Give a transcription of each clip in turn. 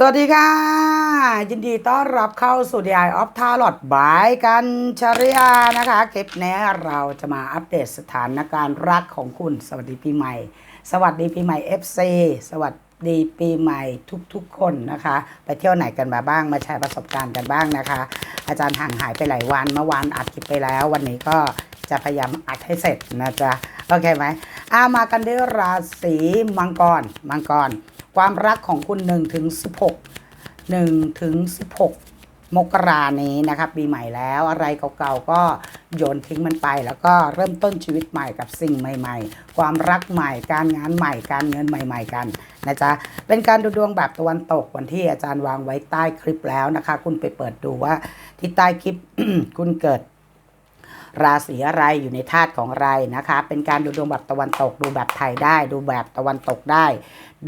สวัสดีค่ะ ยินดีต้อนรับเข้าสู่ DI of Tarot บายกันชริยานะคะ คลิปนี้เราจะมาอัปเดตสถานการณ์รักของคุณ สวัสดีปีใหม่ สวัสดีปีใหม่ FC สวัสดีปีใหม่ทุกๆคนนะคะ ไปเที่ยวไหนกันมาบ้างมาแชร์ประสบการณ์กันบ้างนะคะ อาจารย์ห่างหายไปหลายวันเมื่อวานอัดคลิปไปแล้ว วันนี้ก็จะพยายามอัดให้เสร็จนะจ๊ะโอเคไหมอามากันด้วยราศีมังกรมังกร ความรักของคุณ1ถึง16 1ถึง16 มกรานี้นะครับปีใหม่แล้วอะไรเก่าๆก็โยนทิ้งมันไป แล้วก็เริ่มต้นชีวิตใหม่กับสิ่งใหม่ ๆ ความรักใหม่การงานใหม่การเงินใหม่ ๆ กันนะจ๊ะเป็นการดูดวงแบบตะวันตกวันที่อาจารย์วางไว้ใต้คลิปแล้วนะคะ คุณไปเปิดดูว่าที่ใต้คลิปคุณเกิดราศีอะไรอยู่ในธาตุของอะไรนะคะ เป็นการดูดวงแบบตะวันตกดูแบบไทยได้ ดูแบบตะวันตกได้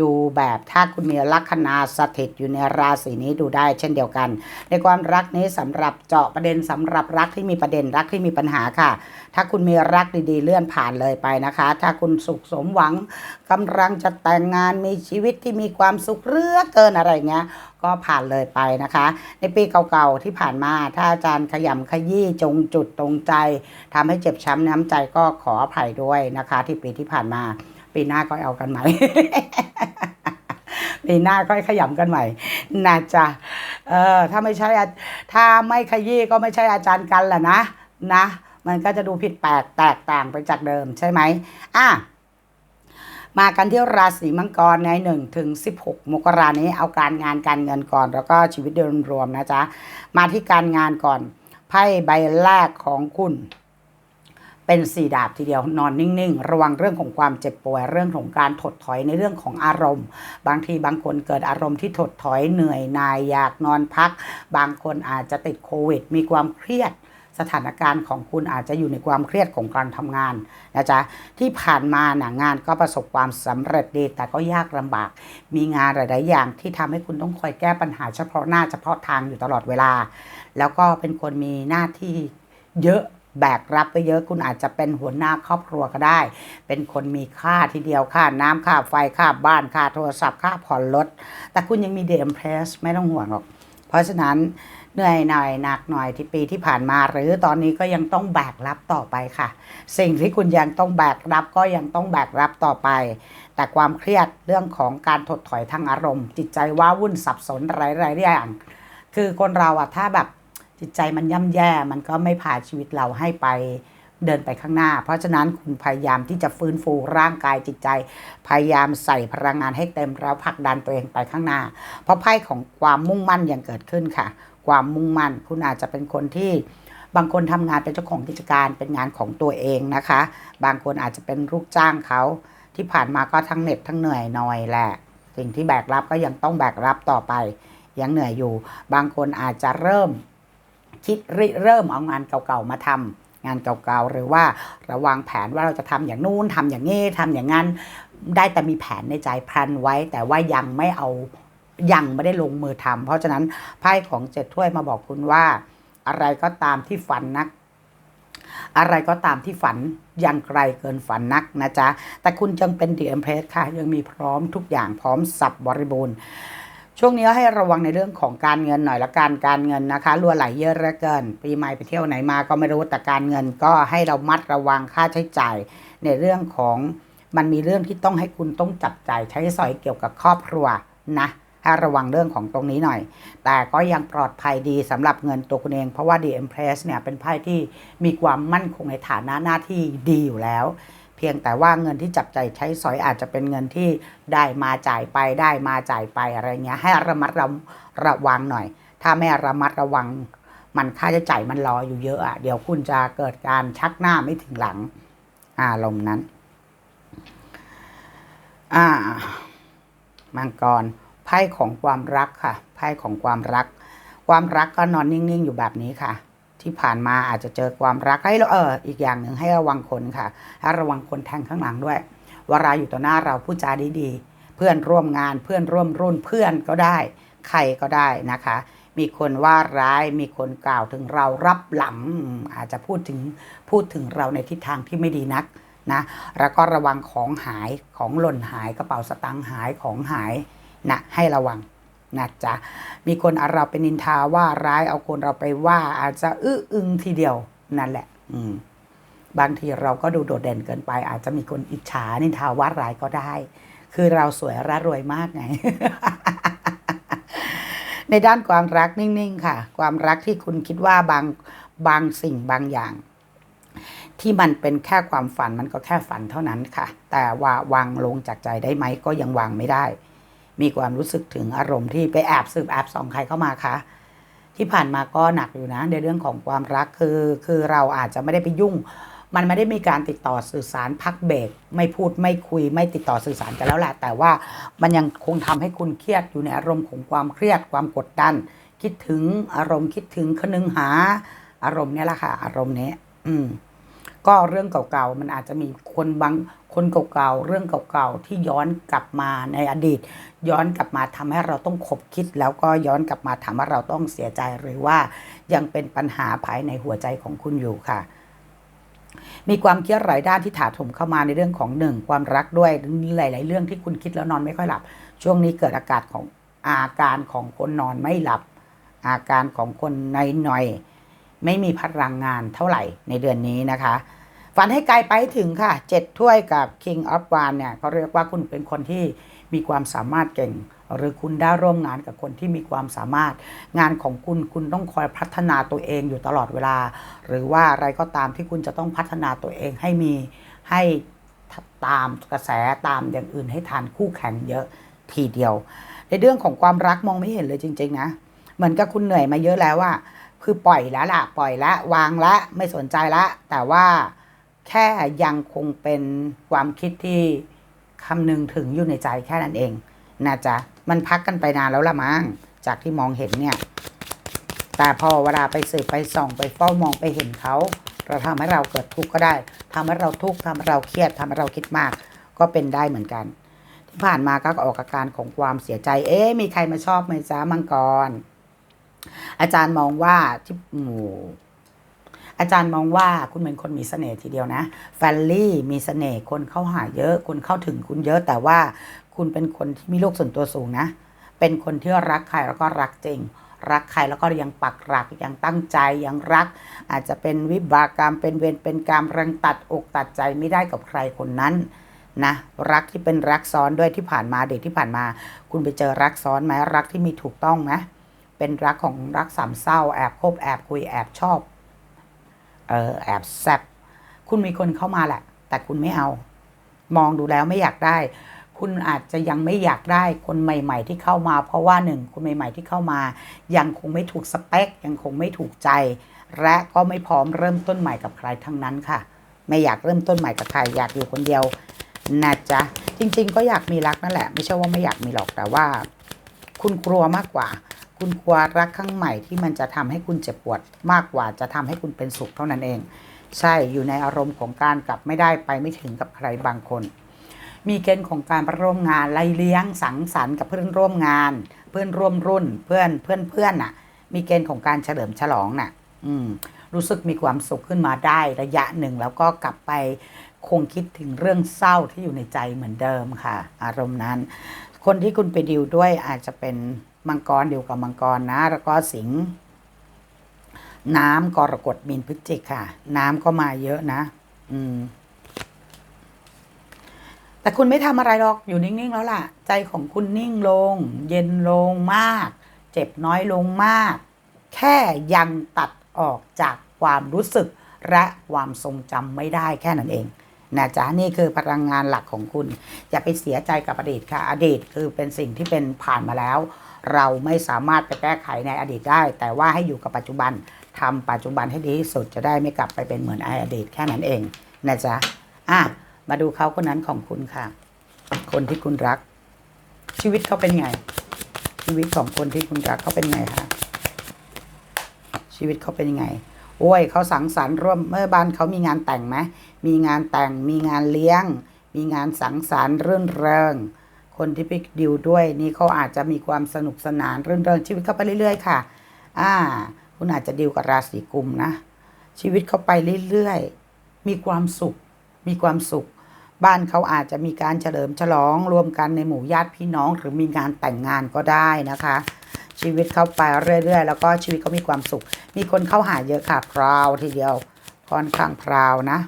ดูแบบถ้าคุณมีลัคนาสถิตอยู่ในราศีนี้ดูได้เช่นเดียวกัน ในความรักนี้สำหรับเจาะประเด็นสำหรับรักที่มีประเด็นรักที่มีปัญหาค่ะ ถ้าคุณมีรักดีๆ เลื่อนผ่านเลยไปนะคะ ถ้าคุณสุขสมหวังกำลังจะแต่งงานมีชีวิตที่มีความสุขเรือเกินอะไรเงี้ยก็ผ่านเลยไปนะคะ ในปีเก่าๆที่ผ่านมา ถ้าอาจารย์ขยำขยี้จงจุดตรงใจทำให้เจ็บช้ำน้ำใจก็ขออภัยด้วยนะคะ ที่ปีที่ผ่านมา ปีหน้าก็เอากันใหม่ปีหน้าก็ขยำกันใหม่นะจ๊ะเออถ้าไม่ใช่ถ้าไม่ขยี้ก็ไม่ใช่อาจารย์กันแหละนะนะ มันก็จะดูผิดแปลกแตกต่างไปจากเดิมใช่ไหมอะมากันที่ราศีมังกรใน1ถึง16 มกรานี้เอาการงานการเงินก่อน แล้วก็ชีวิตโดยรวมนะจ๊ะ มาที่การงานก่อนไพ่ใบแรกของคุณ เป็นสี่ดาบทีเดียวนอนนิ่งๆ ระวังเรื่องของความเจ็บป่วยเรื่องของการถดถอยในเรื่องของอารมณ์ บางทีบางคนเกิดอารมณ์ที่ถดถอยเหนื่อยนายอยากนอนพัก บางคนอาจจะติดโควิด มีความเครียดสถานการณ์ของคุณอาจจะอยู่ในความเครียดของการทำงานนะจ๊ะที่ผ่านมาหนางานก็ประสบความสำเร็จดี แต่ก็ยากลำบาก มีงานหลาย ๆ อย่างที่ทำให้คุณต้องคอยแก้ปัญหาเฉพาะหน้าเฉพาะทางอยู่ตลอดเวลา แล้วก็เป็นคนมีหน้าที่เยอะ แบกรับไปเยอะคุณอาจจะเป็นหัวหน้าครอบครัวก็ได้ เป็นคนมีค่าทีเดียวค่าน้ำค่าไฟค่าบ้านค่าโทรศัพท์ค่าผ่อนรถแต่คุณยังมีเดมเพรสไม่ต้องห่วงหรอก เพราะฉะนั้นเหนื่อยหน่อยหนักหน่อยที่ปีที่ผ่านมา หรือตอนนี้ก็ยังต้องแบกรับต่อไปค่ะ สิ่งที่คุณยังต้องแบกรับก็ยังต้องแบกรับต่อไป แต่ความเครียดเรื่องของการถดถอยทางอารมณ์ จิตใจว้าวุ่นสับสนหลายๆอย่างคือคนเราอะถ้าแบบ จิตใจมันย่ำแย่มันก็ไม่พาชีวิตเราให้ไปเดินไปข้างหน้า เพราะฉะนั้นคุณพยายามที่จะฟื้นฟูร่างกายจิตใจ พยายามใส่พลังงานให้เต็มแล้วผลักดันตัวเองไปข้างหน้า เพราะไพ่ของความมุ่งมั่นยังเกิดขึ้นค่ะ ความมุ่งมั่นคุณอาจจะเป็นคนที่บางคนทำงานเป็นเจ้าของกิจการเป็นงานของตัวเองนะคะ บางคนอาจจะเป็นลูกจ้างเขาที่ผ่านมาก็ทั้งเหน็ดทั้งเหนื่อยหน่อยแหละ สิ่งที่แบกรับก็ยังต้องแบกรับต่อไปยังเหนื่อยอยู่ บางคนอาจจะเริ่ม คิดริเริ่มเอางานเก่าๆมาทำงานเก่าๆหรือว่าระวางแผนว่าเราจะทำอย่างนู้นทำอย่างนี้ทำอย่างนั้น ได้แต่มีแผนในใจพลันไว้ แต่ว่ายังไม่เอายังไม่ได้ลงมือทำเพราะฉะนั้นไพ่ของเจ็ดถ้วยมาบอกคุณว่า อะไรก็ตามที่ฝันนัก อะไรก็ตามที่ฝันยังไกลเกินฝันนักนะจ๊ะ แต่คุณยังเป็นเดีเอ็มเพลสค่ะ ยังมีพร้อมทุกอย่างพร้อมสับบริบูรณ์ ช่วงนี้ให้ระวังในเรื่องของการเงินหน่อยละกันการเงินนะคะรัวไหลเยอะเหลือเกิน ปีใหม่ไปเที่ยวไหนมาก็ไม่รู้แต่การเงินก็ให้เรามัดระวังค่าใช้จ่าย ในเรื่องของมันมีเรื่องที่ต้องให้คุณต้องจับจ่ายใช้สอยเกี่ยวกับครอบครัวนะให้ระวังเรื่องของตรงนี้หน่อย แต่ก็ยังปลอดภัยดีสำหรับเงินตัวคุณเอง เพราะว่า The Empress เนี่ยเป็นไพ่ที่มีความมั่นคงในฐานะหน้าที่ดีอยู่แล้ว พียงแต่ว่าเงินที่จับใจใช้สอยอาจจะเป็นเงินที่ได้มาจ่ายไปได้มาจ่ายไปอะไรเงี้ยให้ระมัดระระวังหน่อย ถ้าไม่ระมัดระวัง มันค่าใช้จ่ายมันรออยู่เยอะอะเดี๋ยวคุณจะเกิดการชักหน้าไม่ถึงหลังอารมณ์นั้น อ่า มังกรไพ่ของความรักค่ะไพ่ของความรัก ความรักก็นอนนิ่งๆอยู่แบบนี้ค่ะ ที่ผ่านมาอาจจะเจอความรักให้เราเอออีกอย่างหนึ่งให้ระวังคนค่ะให้ระวังคนแทงข้างหลังด้วยเวลาอยู่ต่อหน้าเราพูดจาดีๆ เพื่อนร่วมงานเพื่อนร่วมรุ่นเพื่อนก็ได้ ใครก็ได้นะคะ มีคนว่าร้ายมีคนกล่าวถึงเรารับหลังอืมอาจจะพูดถึงพูดถึงเราในทิศทางที่ไม่ดีนักนะแล้วก็ระวังของหายของหล่นหายกระเป๋าสตางค์หายของหายนะให้ระวัง นะจ๊ะมีคนเอาเราเป็นนินทาว่าร้ายเอาคนเราไปว่า อาจจะอื้ออึงทีเดียวนั่นแหละ อืมบางทีเราก็ดูโดดเด่นเกินไป อาจจะมีคนอิจฉานินทาว่าร้ายก็ได้ คือเราสวยร่ารวยมากไง ในด้านความรักนิ่งๆค่ะ ความรักที่คุณคิดว่าบางบางสิ่งบางอย่าง ที่มันเป็นแค่ความฝันมันก็แค่ฝันเท่านั้นค่ะ แต่ว่าวางลงจากใจได้ไหมก็ยังวางไม่ได้ มีความรู้สึกถึงอารมณ์ที่ไปแอบสืบแอบส่องใครเข้ามาคะที่ผ่านมาก็หนักอยู่นะในเรื่องของความรักคือคือเราอาจจะไม่ได้ไปยุ่ง มันไม่ได้มีการติดต่อสื่อสารพักเบรกไม่พูดไม่คุยไม่ติดต่อสื่อสารกันแล้วแหละแต่ว่ามันยังคงทำให้คุณเครียดอยู่ในอารมณ์ของความเครียดความกดดัน คิดถึงอารมณ์คิดถึงคนึงหา อารมณ์เนี้ยแหละค่ะอารมณ์เนี้ยอืม ก็เรื่องเก่าๆ มันอาจจะมีคนบางคนเก่าๆ เรื่องเก่าๆ ที่ย้อนกลับมาในอดีต ย้อนกลับมาทำให้เราต้องขบคิด แล้วก็ย้อนกลับมาทำให้เราต้องเสียใจหรือว่ายังเป็นปัญหาภายในหัวใจของคุณอยู่ค่ะมีความเครียดหลายด้านที่ถาถมเข้ามาในเรื่องของหนึ่งความรักด้วยหลาย ๆ เรื่องที่คุณคิดแล้วนอนไม่ค่อยหลับ ช่วงนี้เกิดอากาศของอาการของคนนอนไม่หลับ อาการของคนในหน่อย ไม่มีพลังงานเท่าไหร่ในเดือนนี้นะคะ ฝันให้ไกลไปถึงค่ะเจ็ดถ้วยกับ King of w a n เนี่ยเขาเรียกว่าคุณเป็นคนที่มีความสามารถเก่ง หรือคุณได้ร่วมงานกับคนที่มีความสามารถ งานของคุณคุณต้องคอยพัฒนาตัวเองอยู่ตลอดเวลา หรือว่าอะไรก็ตามที่คุณจะต้องพัฒนาตัวเองให้มีให้ตามกระแสตามอย่างอื่นให้ทานคู่แข่งเยอะทีเดียว ในเรื่องของความรักมองไม่เห็นเลยจริง ๆ นะ เหมือนกับคุณเหนื่อยมาเยอะแล้วว่า คือปล่อยแล้วล่ะ ปล่อยละวางละไม่สนใจละ แต่ว่าแค่ยังคงเป็นความคิดที่คำนึงถึงอยู่ในใจแค่นั้นเองนะจ๊ะมันพักกันไปนานแล้วละมั้งจากที่มองเห็นเนี่ย แต่พอเวลาไปสืบไปส่องไปเฝ้ามองไปเห็นเขาเราทำให้เราเกิดทุกข์ก็ได้ทำให้เราทุกข์ทำให้เราเครียดทำให้เราคิดมาก ก็เป็นได้เหมือนกัน ที่ผ่านมาก็ออกอาการของความเสียใจ เอ๊ะมีใครมาชอบไหมจ๊ะมังกร อาจารย์มองว่าที่หมูอาจารย์มองว่าคุณเป็นคนมีเสน่ห์ทีเดียวนะแฟลลี่มีเสน่ห์คนเข้าหาเยอะ คนเข้าถึงคุณเยอะแต่ว่าคุณเป็นคนที่มีโลกส่วนตัวสูงนะ เป็นคนที่รักใครแล้วก็รักจริง รักใครแล้วก็ยังปักหลักยังตั้งใจยังรัก อาจจะเป็นวิบากกรรมเป็นเวรเป็นกรรมรังตัดอกตัดใจไม่ได้กับใครคนนั้นนะรักที่เป็นรักซ้อนด้วยที่ผ่านมาเด็กที่ผ่านมา คุณไปเจอรักซ้อนไหมรักที่มีถูกต้องไหม เป็นรักของรักสามเศร้า แอบคบแอบคุยแอบชอบ เออแอบแซบคุณมีคนเข้ามาแหละ แต่คุณไม่เอา มองดูแล้วไม่อยากได้ คุณอาจจะยังไม่อยากได้คนใหม่ ๆ ที่เข้ามา เพราะว่าหนึ่งคนใหม่ ๆ ที่เข้ามา ยังคงไม่ถูกสเปค ยังคงไม่ถูกใจ และก็ไม่พร้อมเริ่มต้นใหม่กับใครทั้งนั้นค่ะ ไม่อยากเริ่มต้นใหม่กับใครอยากอยู่คนเดียวนะจ๊ะจริง ๆ ก็อยากมีรักนั่นแหละ ไม่ใช่ว่าไม่อยากมีหรอกแต่ว่า คุณกลัวมากกว่า คุณกลัวรักครั้งใหม่ที่มันจะทำให้คุณเจ็บปวดมากกว่าจะทำให้คุณเป็นสุขเท่านั้นเอง ใช่อยู่ในอารมณ์ของการกลับไม่ได้ไปไม่ถึงกับใครบางคน มีเกณฑ์ของการร่วมงานไล่เลี้ยงสังสรรค์กับเพื่อนร่วมงาน เพื่อนร่วมรุ่นเพื่อนเพื่อนเพื่อนน่ะ มีเกณฑ์ของการเฉลิมฉลองน่ะ อืม รู้สึกมีความสุขขึ้นมาได้ระยะหนึ่งแล้วก็กลับไปคงคิดถึงเรื่องเศร้าที่อยู่ในใจเหมือนเดิมค่ะ อารมณ์นั้น คนที่คุณไปดิวด้วยอาจจะเป็น มังกรเดียวกับมังกรนะ แล้วก็สิงน้ำกรกฎมีนพฤศจิกค่ะ น้ำก็มาเยอะนะ อืม แต่คุณไม่ทำอะไรหรอกอยู่นิ่ง ๆ แล้วล่ะ ใจของคุณนิ่งลง เย็นลงมาก เจ็บน้อยลงมาก แค่ยังตัดออกจากความรู้สึก และความทรงจำไม่ได้แค่นั้นเองนะจ๊ะนี่คือพลังงานหลักของคุณ อย่าไปเสียใจกับอดีตค่ะ อดีตคือเป็นสิ่งที่เป็นผ่านมาแล้ว เราไม่สามารถไปแก้ไขในอดีตได้ แต่ว่าให้อยู่กับปัจจุบันทำปัจจุบันให้ดีที่สุดจะได้ไม่กลับไปเป็นเหมือนอดีตแค่นั้นเองนะจ๊ะอะมาดูเขาคนนั้นของคุณค่ะ คนที่คุณรัก ชีวิตเขาเป็นไง ชีวิตของคนที่คุณรักเขาเป็นไงคะชีวิตเขาเป็นยังไงโอ้ยเขาสังสรรค์ร่วมเมื่อบ้านเขามีงานแต่งไหมมีงานแต่งมีงานเลี้ยง มีงานสังสรรค์รื่นเริง คนที่ไปดิวด้วยนี่เขาอาจจะมีความสนุกสนานรื่นเริงชีวิตเขาไปเรื่อย ๆ ค่ะ อ่า คุณอาจจะดิวกับราศีกุมนะ ชีวิตเขาไปเรื่อยๆ มีความสุข มีความสุข บ้านเขาอาจจะมีการเฉลิมฉลองรวมกันในหมู่ญาติพี่น้อง หรือมีงานแต่งงานก็ได้นะคะ ชีวิตเขาไปเรื่อยๆ แล้วก็ชีวิตเขามีความสุข มีคนเข้าหาเยอะค่ะพราวทีเดียวค่อนข้างพราวนะ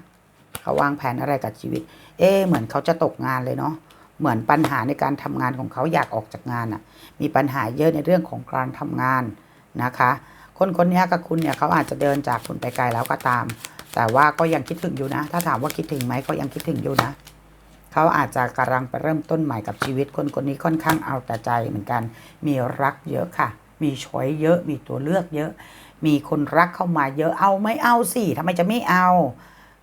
เขาวางแผนอะไรกับชีวิต เอ๊เหมือนเขาจะตกงานเลยเนาะ เหมือนปัญหาในการทำงานของเขาอยากออกจากงานอะ่ะ มีปัญหาเยอะในเรื่องของการทำงานนะคะ คนคนนี้กับคุณเนี่ยเขาอาจจะเดินจากคุณไปไกลแล้วก็ตาม แต่ว่าก็ยังคิดถึงอยู่นะ ถ้าถามว่าคิดถึงไหมก็ยังคิดถึงอยู่นะเขาอาจจะกำลังไปเริ่มต้นใหม่กับชีวิตคนคนนี้ค่อนข้างเอาแต่ใจเหมือนกัน มีรักเยอะค่ะ มีช้อยเยอะ มีตัวเลือกเยอะ มีคนรักเข้ามาเยอะ เอาไม่เอาสิทำไมจะไม่เอา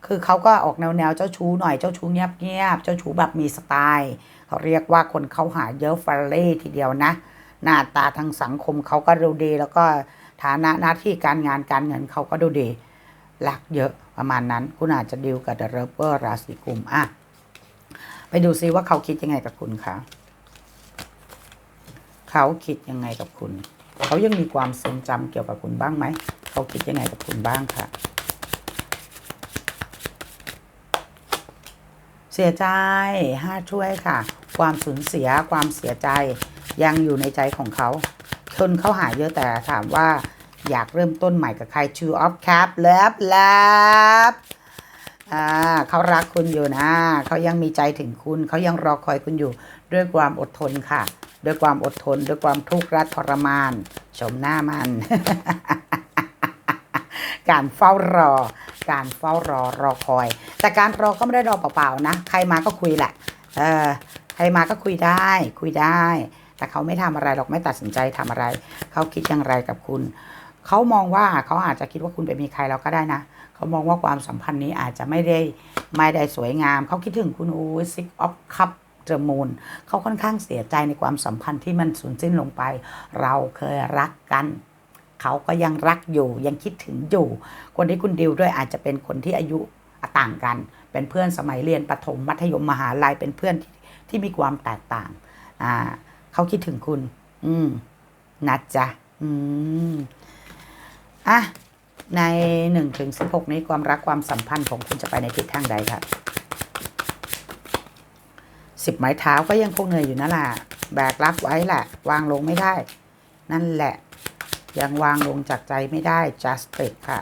คือเขาก็ออกแนวแนวๆเจ้าชู้หน่อยเจ้าชู้เงียบเงียบๆเจ้าชู้แบบมีสไตล์เขาเรียกว่าคนเขาหาเยอะฟาเล่ทีเดียวนะ หน้าตาทางสังคมเขาก็ดูดีแล้วก็ฐานะหน้าที่การงานการเงินเขาก็ดูดีรักเยอะประมาณนั้น คุณอาจจะดิวกับเดอะเรเปอร์ราศีกุมอะไปดูซิว่าเขาคิดยังไงกับคุณคะเขาคิดยังไงกับคุณ เขายังมีความทรงจำเกี่ยวกับคุณบ้างไหม เขาคิดยังไงกับคุณบ้างค่ะ สียใจห้าช่วยค่ะ ความสูญเสียความเสียใจยังอยู่ในใจของเขา คนเขาหาเยอะแต่ถามว่าอยากเริ่มต้นใหม่กับใคร Two of Cup เลิฟเลิฟอ่าเขารักคุณอยู่นะ เขายังมีใจถึงคุณ เขายังรอคอยคุณอยู่ ด้วยความอดทนค่ะ ด้วยความอดทน ด้วยความทุกข์และทรมาน ชมหน้ามัน การเฝ้ารอ การเฝ้ารอรอคอย แต่การรอก็ไม่ได้รอเปล่าๆนะ ใครมาก็คุยแหละ เออใครมาก็คุยได้ คุยได้ แต่เขาไม่ทำอะไรหรอกไม่ตัดสินใจทำอะไร เขาคิดอย่างไรกับคุณ เขามองว่าเขาอาจจะคิดว่าคุณไปมีใครแล้วก็ได้นะเขามองว่าความสัมพันธ์นี้อาจจะไม่ได้ไม่ได้สวยงาม เขาคิดถึงคุณอ้ซิกออฟคัพเจอมูลเขาค่อนข้างเสียใจในความสัมพันธ์ที่มันสูญสิ้นลงไป เราเคยรักกัน เขาก็ยังรักอยู่ ยังคิดถึงอยู่ คนที่คุณดิวด้วยอาจจะเป็นคนที่อายุต่างกัน เป็นเพื่อนสมัยเรียนประถมมัธยมมหาลัยเป็นเพื่อนที่ที่มีความแตกต่างอ่าเขาคิดถึงคุณ อืมนะจ๊ะอืมอะในหนึ่งถึงสิบหกนี้ความรักความสัมพันธ์ของคุณจะไปในทิศทางใดครับสิบไม้เท้าก็ยังคงเหนื่อยอยู่นั่นแหละแบกรับไว้แหละ วางลงไม่ได้ นั่นแหละ ยังวางลงจากใจไม่ได้ justice ค่ะ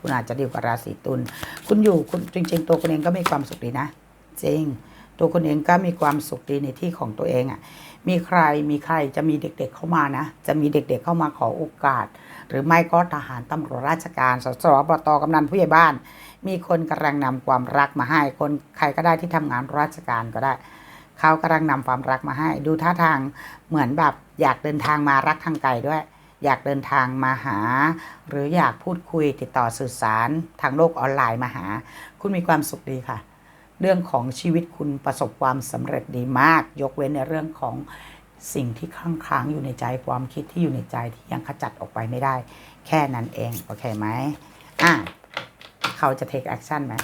คุณอาจจะดีกว่าราศีตุลคุณอยู่คุณจริง ๆ ตัวคุณเองก็มีความสุขดีนะ จริง ตัวคุณเองก็มีความสุขดีในที่ของตัวเองอะ่ะมีใครมีใครจะมีเด็กๆเข้ามานะ จะมีเด็กๆเข้ามาขอโอกาส หรือไม่ก็ทหารตำรวจราชการสสบตกำนันผู้ใหญ่บ้าน มีคนกำลังนำความรักมาให้คนใครก็ได้ที่ทำงานราชการก็ได้เขากำลังนำความรักมาให้ ดูท่าทางเหมือนแบบอยากเดินทางมารักทางไกลด้วย อยากเดินทางมาหา หรืออยากพูดคุยติดต่อสื่อสารทางโลกออนไลน์มาหา คุณมีความสุขดีค่ะ เรื่องของชีวิตคุณประสบความสำเร็จดีมาก ยกเว้นในเรื่องของสิ่งที่ค้างค้างอยู่ในใจความคิดที่อยู่ในใจที่ยังขจัดออกไปไม่ได้ แค่นั้นเองโอเคไหมอะเขาจะ take action ไหม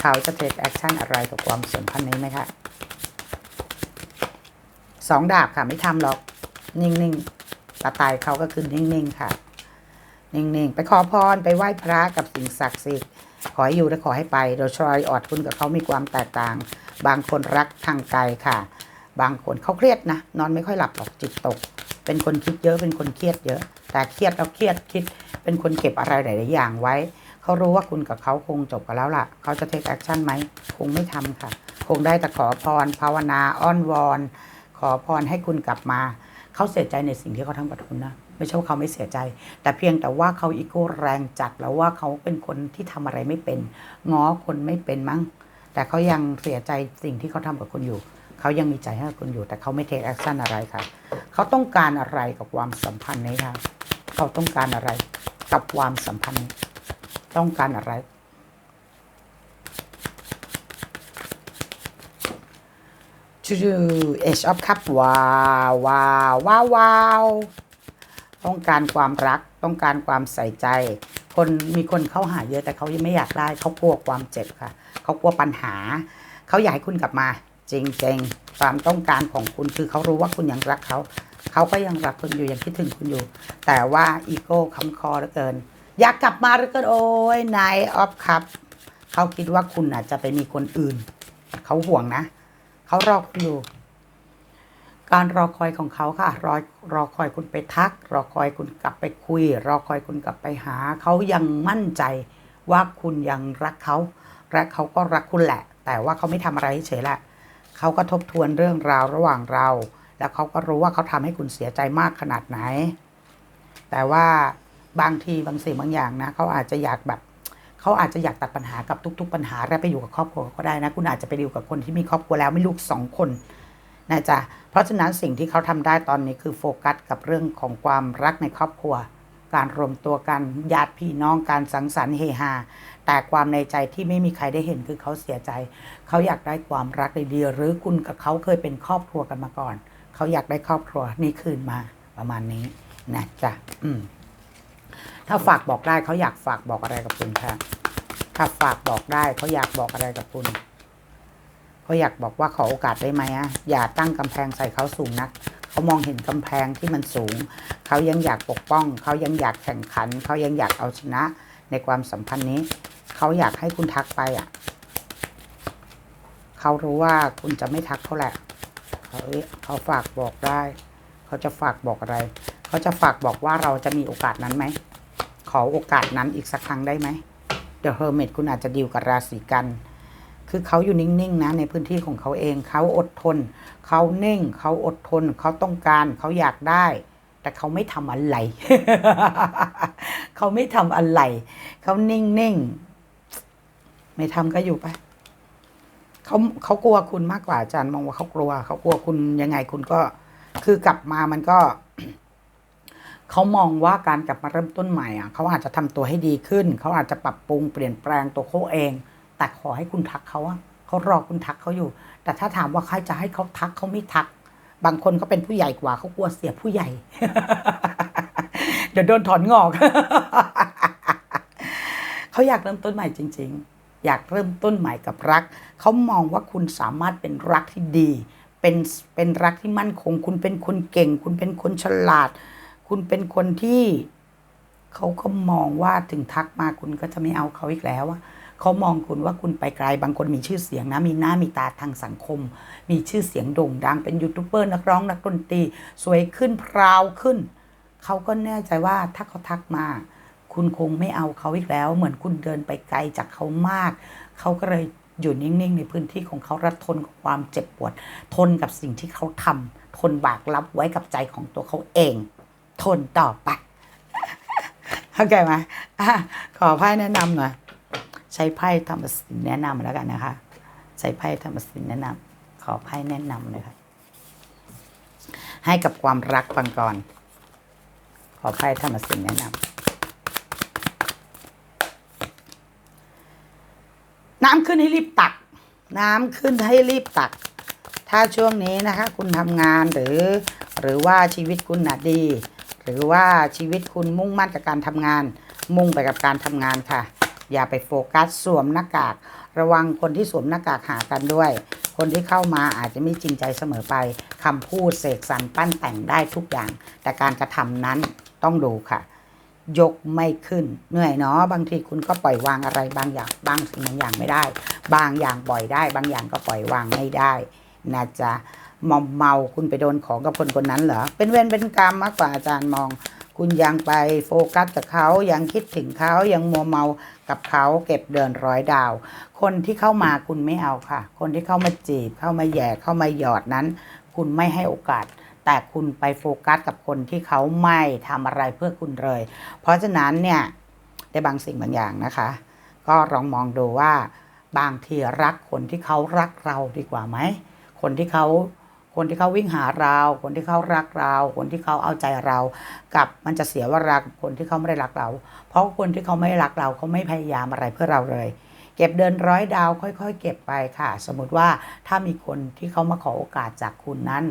เขาจะ take action อะไรกับความสัมพันธ์นี้ไหมคะสองดาบค่ะไม่ทำหรอก นิ่งๆ ตาตายเขาก็คือนิ่งๆค่ะ นิ่งๆ ไปขอพรไปไหว้พระกับสิ่งศักดิ์สิทธิ์ขอให้อยู่และขอให้ไปโดยชอยออดคุณกับเขามีความแตกต่าง บางคนรักทางไกลค่ะ บางคนเขาเครียดนะ นอนไม่ค่อยหลับหรอกจิตตก เป็นคนคิดเยอะเป็นคนเครียดเยอะ แต่เครียดแล้วเครียดคิด เป็นคนเก็บอะไรหลายๆอย่างไว้เขารู้ว่าคุณกับเขาคงจบกันแล้วล่ะ เขาจะเทคแอคชั่นไหมคงไม่ทำค่ะ คงได้แต่ขอพรภาวนาอ้อนวอน ขอพรให้คุณกลับมา เขาเสียใจในสิ่งที่เขาทำกับคุณนะ ไม่ใช่ว่าเขาไม่เสียใจ แต่เพียงแต่ว่าเขาอีโก้แรงจัดแล้วว่าเขาเป็นคนที่ทำอะไรไม่เป็นง้อคนไม่เป็นมั้ง แต่เขายังเสียใจสิ่งที่เขาทำกับคุณอยู่ เขายังมีใจให้กับคุณอยู่ แต่เขาไม่เทคแอคชั่นอะไรค่ะ เขาต้องการอะไรกับความสัมพันธ์นี้ค่ะ เขาต้องการอะไรกับความสัมพันธ์ ต้องการอะไร ชูเอชออฟคัพว้าวว้าวว้าววาวต้องการความรักต้องการความใส่ใจ คนมีคนเข้าหาเยอะแต่เขายังไม่อยากได้เขากลัวความเจ็บค่ะ เขากลัวปัญหา เขาอยากให้คุณกลับมา จริงๆความต้องการของคุณคือเขารู้ว่าคุณยังรักเขา เขาก็ยังรักคุณอยู่ยังคิดถึงคุณอยู่ แต่ว่าอีโก้คำคอเหลือเกิน อยากกลับมาเหลือเกินโอ้ยนายออฟครับเขาคิดว่าคุณอาจจะไปมีคนอื่น เขาห่วงนะ เขารอคุณอยู่ การรอคอยของเขาค่ะ รอรอคอยคุณไปทัก รอคอยคุณกลับไปคุย รอคอยคุณกลับไปหา เขายังมั่นใจว่าคุณยังรักเขาและเขาก็รักคุณแหละ แต่ว่าเขาไม่ทำอะไรเฉยแหละเขาก็ทบทวนเรื่องราวระหว่างเรา แล้วเขาก็รู้ว่าเขาทำให้คุณเสียใจมากขนาดไหน แต่ว่าบางทีบางสิ่งบางอย่างนะเขาอาจจะอยากแบบ เขาอาจจะอยากตัดปัญหากับทุก ๆ ปัญหาและไปอยู่กับครอบครัวก็ได้นะ คุณอาจจะไปอยู่กับคนที่มีครอบครัวแล้วไม่ลูกสองคนนะจ๊ะเพราะฉะนั้นสิ่งที่เขาทำได้ตอนนี้คือโฟกัสกับเรื่องของความรักในครอบครัว การรวมตัวกันญาติพี่น้องการสังสรรค์เฮฮาแต่ความในใจที่ไม่มีใครได้เห็นคือเขาเสียใจ เขาอยากได้ความรักดีๆหรือคุณกับเขาเคยเป็นครอบครัวกันมาก่อน เขาอยากได้ครอบครัวนี่คืนมาประมาณนี้นะจ๊ะอืม ถ้าฝากบอกได้เขาอยากฝากบอกอะไรกับคุณคะถ้าฝากบอกได้เขาอยากบอกอะไรกับคุณเขาอยากบอกว่าขอโอกาสได้ไหมอะอย่าตั้งกำแพงใส่เขาสูงนักเขามองเห็นกำแพงที่มันสูง เขายังอยากปกป้อง เขายังอยากแข่งขัน เขายังอยากเอาชนะในความสัมพันธ์นี้ เขาอยากให้คุณทักไปอะ เขารู้ว่าคุณจะไม่ทักเขาแหละเขาเขาฝากบอกได้ เขาจะฝากบอกอะไร เขาจะฝากบอกว่าเราจะมีโอกาสนั้นไหม ขอโอกาสนั้นอีกสักครั้งได้ไหม The Hermit คุณอาจจะดีลกับราศีกัน คือเขาอยู่นิ่งๆนะในพื้นที่ของเขาเองเขาอดทน เขานิ่ง เขาอดทน เขาต้องการ เขาอยากได้ แต่เขาไม่ทำอะไร เขาไม่ทำอะไร เขานิ่งๆ ไม่ทำก็อยู่ไปเขาเขากลัวคุณมากกว่าอาจารย์มองว่าเขากลัว เขากลัวคุณยังไงคุณก็คือกลับมามันก็ เขามองว่าการกลับมาเริ่มต้นใหม่อะเขาอาจจะทำตัวให้ดีขึ้น เขาอาจจะปรับปรุงเปลี่ยนแปลงตัวเขาเอง แต่ขอให้คุณทักเขาอะเขารอคุณทักเขาอยู่ แต่ถ้าถามว่าใครจะให้เขาทักเขาไม่ทัก บางคนก็เป็นผู้ใหญ่กว่าเขากลัวเสียผู้ใหญ่ เดี๋ยวโดนถอนงอก เขาอยากเริ่มต้นใหม่จริง ๆ อยากเริ่มต้นใหม่กับรัก เขามองว่าคุณสามารถเป็นรักที่ดี เป็นเป็นรักที่มั่นคง คุณเป็นคนเก่ง คุณเป็นคนฉลาด คุณเป็นคนที่เขาก็มองว่าถึงทักมาคุณก็จะไม่เอาเขาอีกแล้วอะเขามองคุณว่าคุณไปไกลบางคนมีชื่อเสียงนะ มีหน้ามีตาทางสังคม มีชื่อเสียงโด่งดังเป็นยูทูบเบอร์นักร้องนักดนตรีสวยขึ้นพราวขึ้น เขาก็แน่ใจว่าถ้าเขาทักมา คุณคงไม่เอาเขาอีกแล้ว เหมือนคุณเดินไปไกลจากเขามาก เขาก็เลยอยู่นิ่ง ๆ ในพื้นที่ของเขารัดทนกับความเจ็บปวด ทนกับสิ่งที่เขาทำทนบากรับไว้กับใจของตัวเขาเอง ทนต่อไปเข้าใจไหมอขอไพ่แนะนำหน่อยใช้ไพ่ธรรมสินแนะนำแล้วกันนะคะ ใช้ไพ่ธรรมสินแนะนำขอไพ่แนะนำเลยค่ะให้กับความรักฟังก่อนขอไพ่ธรรมสินแนะนำน้ำขึ้นให้รีบตัก น้ำขึ้นให้รีบตัก ถ้าช่วงนี้นะคะ คุณทำงานหรือ หรือว่าชีวิตคุณนะดี หรือว่าชีวิตคุณมุ่งมั่นกับการทำงาน มุ่งไปกับการทำงานค่ะ อย่าไปโฟกัสสวมหน้ากาก ระวังคนที่สวมหน้ากากหากันด้วย คนที่เข้ามาอาจจะไม่จริงใจเสมอไปคำพูดเสกสรรปั้นแต่งได้ทุกอย่าง แต่การกระทำนั้นต้องดูค่ะ ยกไม่ขึ้น เหนื่อยเนาะบางทีคุณก็ปล่อยวางอะไรบางอย่างบางสิ่งบางอย่างไม่ได้ บางอย่างปล่อยได้ บางอย่างก็ปล่อยวางไม่ได้นะจ๊ะ มอมเมาคุณไปโดนของกับคนคนนั้นเหรอ เป็นเวรเป็นกรรมมากกว่าอาจารย์มอง คุณยังไปโฟกัสกับเขายังคิดถึงเขายังมัวเมากับเขาเก็บเดินร้อยดาว คนที่เข้ามาคุณไม่เอาค่ะ คนที่เข้ามาจีบ เข้ามาแย่เข้ามาหยอดนั้น คุณไม่ให้โอกาสแต่คุณไปโฟกัสกับคนที่เขาไม่ทำอะไรเพื่อคุณเลย เพราะฉะนั้นเนี่ยได้บางสิ่งบางอย่างนะคะ ก็ลองมองดูว่า บางทีรักคนที่เขารักเราดีกว่าไหม คนที่เขา คนที่เขาวิ่งหาเรา คนที่เขารักเรา คนที่เขาเอาใจเรา กับมันจะเสียวลากับคนที่เขาไม่ได้รักเรา เพราะคนที่เขาไม่รักเราเขาไม่พยายามอะไรเพื่อเราเลย เก็บเดินร้อยดาวค่อยๆ เก็บไปค่ะ สมมติว่าถ้ามีคนที่เขามาขอโอกาสจากคุณนั้น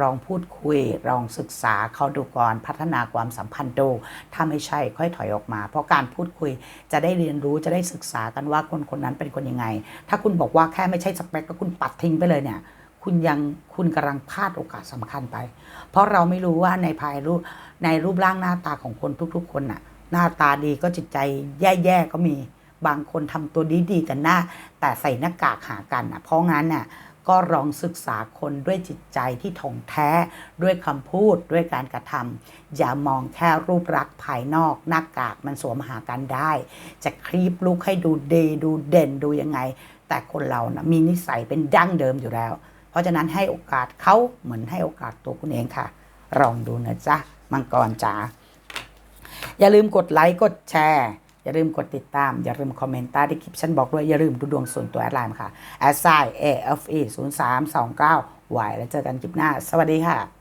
ลองพูดคุยลองศึกษาเขาดูก่อนพัฒนาความสัมพันธ์ดูถ้าไม่ใช่ค่อยถอยออกมา เพราะการพูดคุยจะได้เรียนรู้จะได้ศึกษากันว่าคนคนนั้นเป็นคนยังไง ถ้าคุณบอกว่าแค่ไม่ใช่สเปคก็คุณปัดทิ้งไปเลยเนี่ย คุณยังคุณกำลังพลาดโอกาสสำคัญไป เพราะเราไม่รู้ว่าในภายรูปในรูปร่างหน้าตาของคนทุก ๆ คนน่ะ หน้าตาดีก็จิตใจแย่ๆก็มีบางคนทำตัวดีๆกันหน้า แต่ใส่หน้ากากหากันนะเพราะงั้นน่ะก็ลองศึกษาคนด้วยจิตใจที่ถ่องแท้ ด้วยคำพูดด้วยการกระทำอย่ามองแค่รูปลักษณ์ภายนอก หน้ากากมันสวมหากันได้ จะคลีปลุกให้ดูดีดูเด่นดูยังไง แต่คนเรานะมีนิสัยเป็นดั้งเดิมอยู่แล้ว เพราะฉะนั้นให้โอกาสเขาเหมือนให้โอกาสตัวคุณเองค่ะลองดูนะจ๊ะมังกรจ๋าอย่าลืมกดไลค์กดแชร์ อย่าลืมกดติดตาม อย่าลืมคอมเมนต์ใต้ที่คลิปฉันบอกด้วย อย่าลืมดูดวงส่วนตัวแอดไลน์ค่ะ a s i a f e 0 3 2 9 y แล้วเจอกันคลิปหน้า สวัสดีค่ะ